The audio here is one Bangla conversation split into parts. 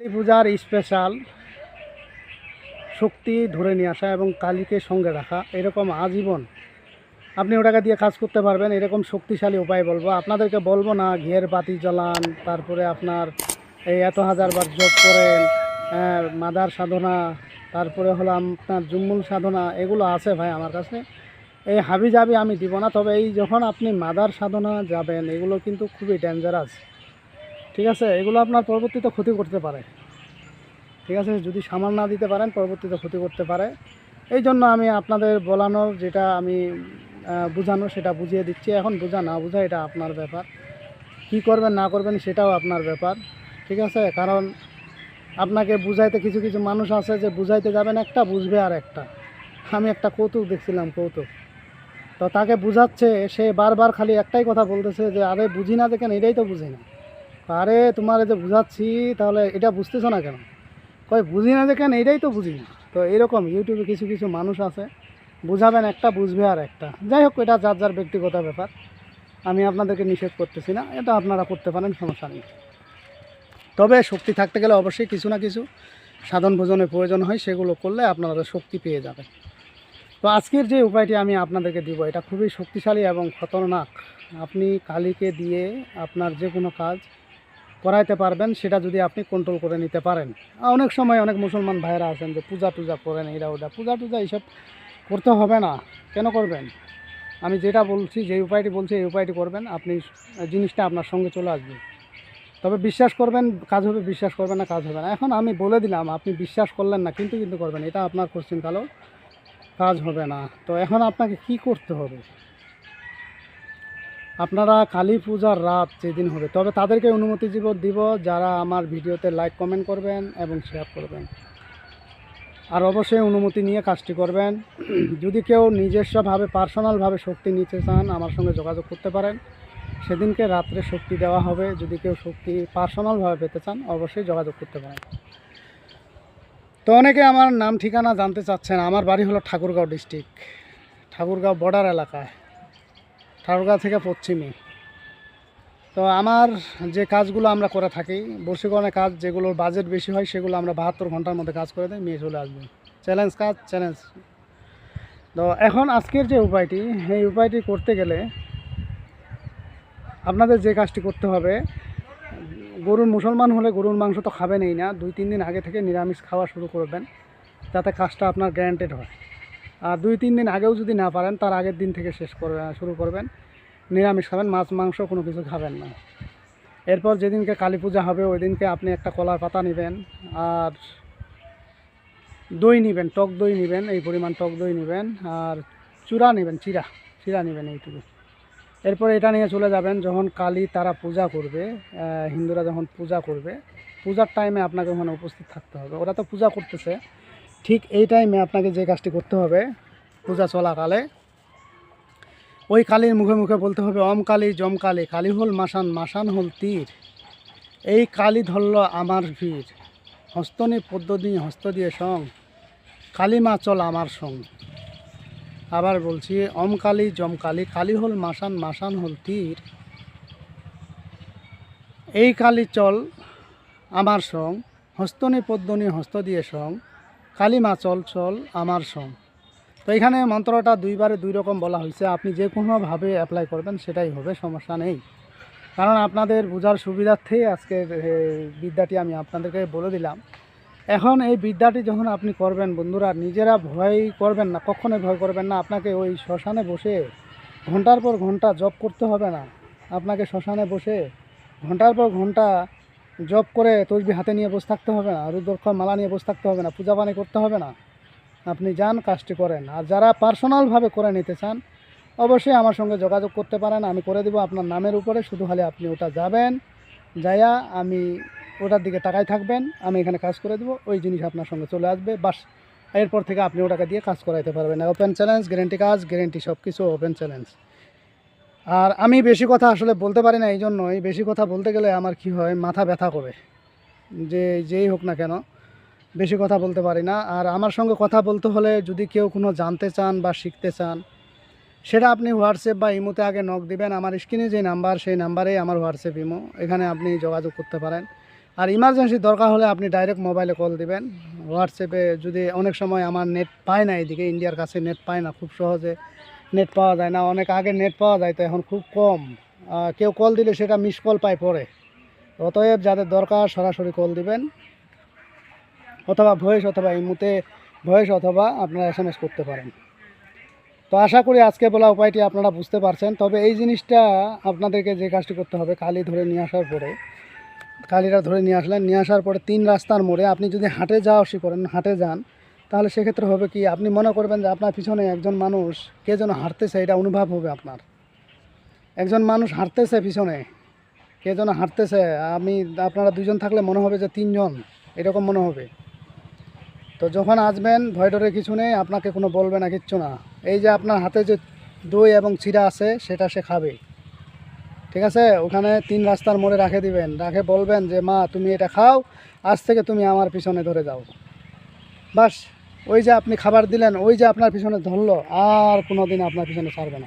কালী পূজার স্পেশাল শক্তি ধরে নিয়ে আসা এবং কালীকে সঙ্গে রাখা এরকম আজীবন আপনি ওটাকে দিয়ে কাজ করতে পারবেন এরকম শক্তিশালী উপায় বলব। আপনাদেরকে বলব না ঘের বাতি জ্বালান তারপরে আপনার এই এত হাজার বার যোগ করেন হ্যাঁ, মাদার সাধনা তারপরে হলো আপনার জুম্মুল সাধনা এগুলো আছে ভাই আমার কাছে। এই হাবি জাবি আমি দিব না তবে এই যখন আপনি মাদার সাধনা যাবেন এগুলো কিন্তু খুবই ডেঞ্জারাস ঠিক আছে? এগুলো আপনার পরবর্তীতে ক্ষতি করতে পারে। ঠিক আছে? যদি সামাল না দিতে পারেন, পরবর্তীতে ক্ষতি করতে পারে। এই জন্য আমি আপনাদের বলানোর যেটা আমি বোঝানো সেটা বুঝিয়ে দিচ্ছি। এখন বোঝা না বোঝা এটা আপনার ব্যাপার। কি করবেন, না করবেন সেটাও আপনার ব্যাপার। ঠিক আছে? কারণ আপনাকে বুঝাইতে কিছু কিছু মানুষ আছে যে বুঝাইতে যাবেন, একটা বুঝবে আর একটা। আমি একটা কৌতুক দেখছিলাম, কৌতুক। তো তাকে বুঝাচ্ছে, সে বারবার খালি একটাই কথা বলতেছে যে, আরে বুঝি না দেখেন এটাই তো বুঝি না। আরে, তোমার যে বুঝাচ্ছি, তাহলে এটা বুঝতেছো না কেন? কই, বুঝি না যে কেন, এটাই তো বুঝি না। তো এরকম ইউটিউবে কিছু কিছু মানুষ আছে, বুঝাবেন একটা, বুঝবে আর একটা। যাই হোক, এটা যার যার ব্যক্তিগত ব্যাপার। আমি আপনাদেরকে নিষেধ করতেছি না, এটা আপনারা করতে পারেন, সমস্যা নেই। তবে শক্তি থাকতে গেলে অবশ্যই কিছু না কিছু সাধন ভোজনের প্রয়োজন হয়, সেগুলো করলে আপনারা শক্তি পেয়ে যাবেন। তো আজকের যে উপায়টি আমি আপনাদেরকে দিব, এটা খুবই শক্তিশালী এবং খতরনাক। আপনি কালীকে দিয়ে আপনার যে কোনো কাজ করাইতে পারবেন, সেটা যদি আপনি কন্ট্রোল করে নিতে পারেন। অনেক সময় অনেক মুসলমান ভাইয়েরা আছেন যে পূজা টুজা করেন এরা ওটা পূজা টুজা এইসব করতে হবে না। কেন করবেন? আমি যেটা বলছি, যে উপায়টি বলছি, এই উপায়টি করবেন, আপনি জিনিসটা আপনার সঙ্গে চলে আসবে। তবে বিশ্বাস করবেন, কাজ হবে, বিশ্বাস করবেন না, কাজ হবে না। এখন আমি বলে দিলাম, আপনি বিশ্বাস করলেন না, কিন্তু কিন্তু করবেন। এটা আপনার কোশ্চিন কালো কাজ হবে না। তো এখন আপনাকে কি করতে হবে? আপনারা কালী পূজার রাত যেদিন হবে, তবে তাদেরকে অনুমতি দিব দিব যারা আমার ভিডিওতে লাইক কমেন্ট করবেন এবং শেয়ার করবেন। আর অবশ্যই অনুমতি নিয়ে কাজটি করবেন। যদি কেউ নিজস্বভাবে পার্সোনালভাবে শক্তি নিতে চান, আমার সঙ্গে যোগাযোগ করতে পারেন। সেদিনকে রাত্রে শক্তি দেওয়া হবে। যদি কেউ শক্তি পার্সোনালভাবে পেতে চান, অবশ্যই যোগাযোগ করতে পারেন। তো অনেকে আমার নাম, ঠিকানা জানতে চাচ্ছেন। আমার বাড়ি হলো ঠাকুরগাঁও ডিস্ট্রিক্ট ঠাকুরগাঁও বর্ডার এলাকায়। ঠাকুরগাঁও থেকে পশ্চিমে। তো আমার যে কাজগুলো আমরা করে থাকি বর্ষিকরণের কাজ যেগুলোর বাজেট বেশি হয়, সেগুলো আমরা বাহাত্তর ঘণ্টার মধ্যে কাজ করে দিই, মেয়ে চলে আসবে। চ্যালেঞ্জ কাজ চ্যালেঞ্জ তো এখন আজকের যে উপায়টি, এই উপায়টি করতে গেলে আপনাদের যে কাজটি করতে হবে, গরুর মুসলমান হলে গরুর মাংস তো খাবেনই না, দুই তিন দিন আগে থেকে নিরামিষ খাওয়া শুরু করবেন, যাতে কাজটা আপনার গ্যারান্টেড হয়। আর দুই, তিন দিন আগেও যদি না পারেন, তার আগের দিন থেকে শেষ করবে শুরু করবেন। নিরামিষ খাবেন, মাছ, মাংস কোনো কিছু খাবেন না। এরপর যেদিনকে কালী পূজা হবে, ওই দিনকে আপনি একটা কলার পাতা নেবেন, আর দই নেবেন, টক দই নেবেন, এই পরিমাণ টক দই নেবেন, আর চূড়া নেবেন, চিরা চিরা নেবেন এইটুকু। এরপর এটা নিয়ে চলে যাবেন, যখন কালী তারা পূজা করবে হিন্দুরা যখন পূজা করবে, পূজার টাইমে আপনাকে ওখানে উপস্থিত থাকতে হবে। ওরা তো পূজা করতেছে ঠিক এই টাইমে আপনাকে যে কাজটি করতে হবে, পূজা চলাকালে, ওই কালীর মুখে মুখে বলতে হবে অম কালী, জম কালী কালী হল মাসান মাসান হল তীর। এই কালী ধরল আমার ভিড়। হস্তনি পদ্ধতি হস্ত দিয়ে সং। কালী মা, চল আমার সং। আবার বলছি অম কালী, জম কালী কালী হল মাসান মাসান হল তীর। এই কালী চল আমার সং। হস্তনি পদ্মনি হস্ত দিয়ে সং। কালী মা চল চল আমার সং তো এখানে মন্ত্রটা দুইবারে দুই রকম বলা হয়েছে। আপনি যে কোনোভাবে অ্যাপ্লাই করবেন সেটাই হবে সমস্যা নেই। কারণ আপনাদের বোঝার সুবিধার্থে আজকের এ, বিদ্যাটি আমি আপনাদেরকে বলে দিলাম। এখন এই বিদ্যাটি যখন আপনি করবেন বন্ধুরা নিজেরা ভয় করবেন না কখনোই ভয় করবেন না। আপনাকে ওই শ্মশানে বসে ঘণ্টার পর ঘণ্টা জব করতে হবে না। আপনাকে শ্মশানে বসে ঘণ্টার পর ঘণ্টা জব করে তসবি হাতে নিয়ে বসে থাকতে হবে না রুদ্রক্ষ মালা নিয়ে বসে থাকতে হবে না, পূজা পানি করতে হবে না। আপনি যান, কাজটি করেন। আর যারা পার্সোনালভাবে করে নিতে চান, অবশ্যই আমার সঙ্গে যোগাযোগ করতে পারেন। আমি করে দেবো আপনার নামের উপরে, শুধু হলে আপনি ওটা যাবেন, যাইয়া আমি ওটার দিকে তাকাই থাকবেন, আমি এখানে কাজ করে দেবো, ওই জিনিস আপনার সঙ্গে চলে আসবে, বাস। এরপর থেকে আপনি ওটাকে দিয়ে কাজ করাইতে পারবেন ওপেন চ্যালেঞ্জ গ্যারেন্টি কাজ গ্যারেন্টি সব কিছু ওপেন চ্যালেঞ্জ আর আমি বেশি কথা আসলে বলতে পারি না এই জন্যই। বেশি কথা বলতে গেলে আমার কি হয়, মাথা ব্যথা করে। যে যেই হোক না কেন, বেশি কথা বলতে পারি না। আর আমার সঙ্গে কথা বলতে হলে যদি কেউ কোনো জানতে চান বা শিখতে চান, সেটা আপনি হোয়াটসঅ্যাপ বা ইমোতে আগে নক দিবেন। আমার স্ক্রিনে যে নাম্বার, সেই নাম্বারেই আমার হোয়াটসঅ্যাপ ইমো। এখানে আপনি যোগাযোগ করতে পারেন। আর ইমার্জেন্সি দরকার হলে আপনি ডাইরেক্ট মোবাইলে কল দিবেন। হোয়াটসঅ্যাপে যদি অনেক সময় আমার নেট পায় না এদিকে ইন্ডিয়ার কাছে নেট পায় না, খুব সহজে। নেট পাওয়া যায় না, অনেক আগে নেট পাওয়া যায় তো এখন খুব কম। কেউ কল দিলে সেটা মিস কল পায় পরে। অতএব যাদের দরকার সরাসরি কল দিবেন, অথবা ভয়েস অথবা ইমুতে ভয়েস অথবা আপনারা এস এম এস করতে পারেন। তো আশা করি আজকে বলা উপায়টি আপনারা বুঝতে পারছেন। তবে এই জিনিসটা আপনাদেরকে যে কাজটি করতে হবে, কালি ধরে নিয়ে আসার পরে, কালিটা ধরে নিয়ে আসলেন। নিয়ে আসার পরে তিন রাস্তার মোড়ে আপনি যদি হাটে যাওয়া আসি করেন, হাটে যান তাহলে সেক্ষেত্রে হবে কি, আপনি মনে করবেন যে আপনার পিছনে একজন মানুষ, কে যেন হাঁটতেছে এটা অনুভব হবে আপনার। একজন মানুষ হাঁটতেছে পিছনে, কে যেন হাঁটতেছে আমি, আপনারা দুজন থাকলে মনে হবে যে তিনজন, এরকম মনে হবে। তো যখন আসবেন, ভয় ডরে কিছু নেই, আপনাকে কোনো বলবে না, কিচ্ছু না। এই যে আপনার হাতে যে দই এবং চিরা আছে, সেটা সে খাবে। ঠিক আছে? ওখানে তিন রাস্তার মোড়ে রাখে দিবেন, রাখে বলবেন যে, মা, তুমি এটা খাও, আজ থেকে তুমি আমার পিছনে ধরে যাও। বাস। ওই যে আপনি খাবার দিলেন, ওই যে আপনার পিছনে ধরলো, আর কোনো দিন আপনার পিছনে ছাড়বে না।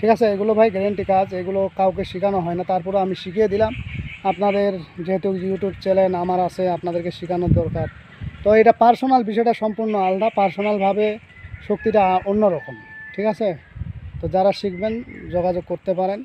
ঠিক আছে? এগুলো ভাই গ্যারেন্টি কাজ, এগুলো কাউকে শেখানো হয় না। তারপরে আমি শিখিয়ে দিলাম। আপনাদের যেহেতু ইউটিউব চ্যানেল আমার আছে, আপনাদেরকে শেখানোর দরকার। তো এটা পার্সোনাল বিষয়টা সম্পূর্ণ আলাদা। পার্সোনালভাবে শক্তিটা অন্যরকম। ঠিক আছে? তো যারা শিখবেন, যোগাযোগ করতে পারেন।